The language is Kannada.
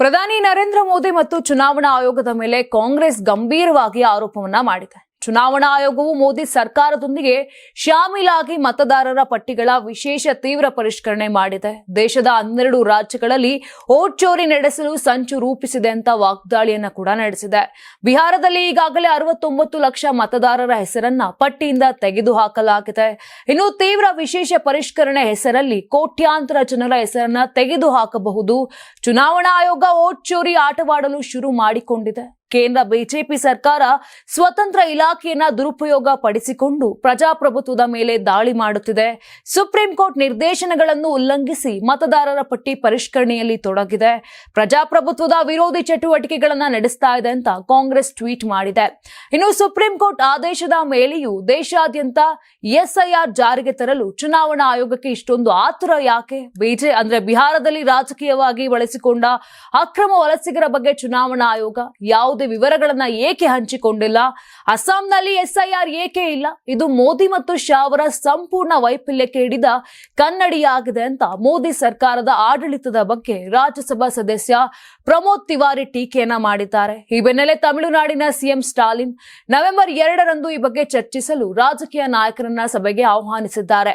ಪ್ರಧಾನಿ ನರೇಂದ್ರ ಮೋದಿ ಮತ್ತು ಚುನಾವಣಾ ಆಯೋಗದ ಮೇಲೆ ಕಾಂಗ್ರೆಸ್ ಗಂಭೀರವಾಗಿ ಆರೋಪವನ್ನ ಮಾಡಿದೆ. ಚುನಾವಣಾ ಆಯೋಗವು ಮೋದಿ ಸರ್ಕಾರದೊಂದಿಗೆ ಶಾಮೀಲಾಗಿ ಮತದಾರರ ಪಟ್ಟಿಗಳ ವಿಶೇಷ ತೀವ್ರ ಪರಿಷ್ಕರಣೆ ಮಾಡಿದೆ. ದೇಶದ ಹನ್ನೆರಡು ರಾಜ್ಯಗಳಲ್ಲಿ ಓಟ್ ಚೋರಿ ನಡೆಸಲು ಸಂಚು ರೂಪಿಸಿದೆ ಅಂತ ವಾಗ್ದಾಳಿಯನ್ನು ಕೂಡ ನಡೆಸಿದೆ. ಬಿಹಾರದಲ್ಲಿ ಈಗಾಗಲೇ ಅರವತ್ತೊಂಬತ್ತು ಲಕ್ಷ ಮತದಾರರ ಹೆಸರನ್ನ ಪಟ್ಟಿಯಿಂದ ತೆಗೆದುಹಾಕಲಾಗಿದೆ. ಇನ್ನು ತೀವ್ರ ವಿಶೇಷ ಪರಿಷ್ಕರಣೆ ಹೆಸರಲ್ಲಿ ಕೋಟ್ಯಾಂತರ ಜನರ ಹೆಸರನ್ನ ತೆಗೆದು ಹಾಕಬಹುದು ಚುನಾವಣಾ ಆಯೋಗ ಓಟ್ ಚೋರಿ ಆಟವಾಡಲು ಶುರು ಮಾಡಿಕೊಂಡಿದೆ. ಕೇಂದ್ರ ಬಿಜೆಪಿ ಸರ್ಕಾರ ಸ್ವತಂತ್ರ ಇಲಾಖೆಯನ್ನ ದುರುಪಯೋಗ ಪಡಿಸಿಕೊಂಡು ಪ್ರಜಾಪ್ರಭುತ್ವದ ಮೇಲೆ ದಾಳಿ ಮಾಡುತ್ತಿದೆ. ಸುಪ್ರೀಂ ಕೋರ್ಟ್ ನಿರ್ದೇಶನಗಳನ್ನು ಉಲ್ಲಂಘಿಸಿ ಮತದಾರರ ಪಟ್ಟಿ ಪರಿಷ್ಕರಣೆಯಲ್ಲಿ ತೊಡಗಿದೆ. ಪ್ರಜಾಪ್ರಭುತ್ವದ ವಿರೋಧಿ ಚಟುವಟಿಕೆಗಳನ್ನ ನಡೆಸ್ತಾ ಇದೆ ಅಂತ ಕಾಂಗ್ರೆಸ್ ಟ್ವೀಟ್ ಮಾಡಿದೆ. ಇನ್ನು ಸುಪ್ರೀಂ ಕೋರ್ಟ್ ಆದೇಶದ ಮೇಲೆಯೂ ದೇಶಾದ್ಯಂತ ಎಸ್ಐಆರ್ ಜಾರಿಗೆ ತರಲು ಚುನಾವಣಾ ಆಯೋಗಕ್ಕೆ ಇಷ್ಟೊಂದು ಆತುರ ಯಾಕೆ? ಬಿಜೆ, ಅಂದ್ರೆ ಬಿಹಾರದಲ್ಲಿ ರಾಜಕೀಯವಾಗಿ ಬಳಸಿಕೊಂಡ ಅಕ್ರಮ ವಲಸಿಗರ ಬಗ್ಗೆ ಚುನಾವಣಾ ಆಯೋಗ ಯಾವುದೇ ವಿವರಗಳನ್ನ ಏಕೆ ಹಂಚಿಕೊಂಡಿಲ್ಲ? ಅಸ್ಸಾಂನಲ್ಲಿ ಎಸ್ಐಆರ್ ಏಕೆ ಇಲ್ಲ? ಇದು ಮೋದಿ ಮತ್ತು ಶಾ ಅವರ ಸಂಪೂರ್ಣ ವೈಫಲ್ಯಕ್ಕೆ ಹಿಡಿದ ಕನ್ನಡಿಯಾಗಿದೆ ಅಂತ ಮೋದಿ ಸರ್ಕಾರದ ಆಡಳಿತದ ಬಗ್ಗೆ ರಾಜ್ಯಸಭಾ ಸದಸ್ಯ ಪ್ರಮೋದ್ ತಿವಾರಿ ಟೀಕೆಯನ್ನ ಮಾಡಿದ್ದಾರೆ. ಈ ಬೆನ್ನಲ್ಲೇ ತಮಿಳುನಾಡಿನ ಸಿಎಂ ಸ್ಟಾಲಿನ್ ನವೆಂಬರ್ ಎರಡರಂದು ಈ ಬಗ್ಗೆ ಚರ್ಚಿಸಲು ರಾಜಕೀಯ ನಾಯಕರನ್ನ ಸಭೆಗೆ ಆಹ್ವಾನಿಸಿದ್ದಾರೆ.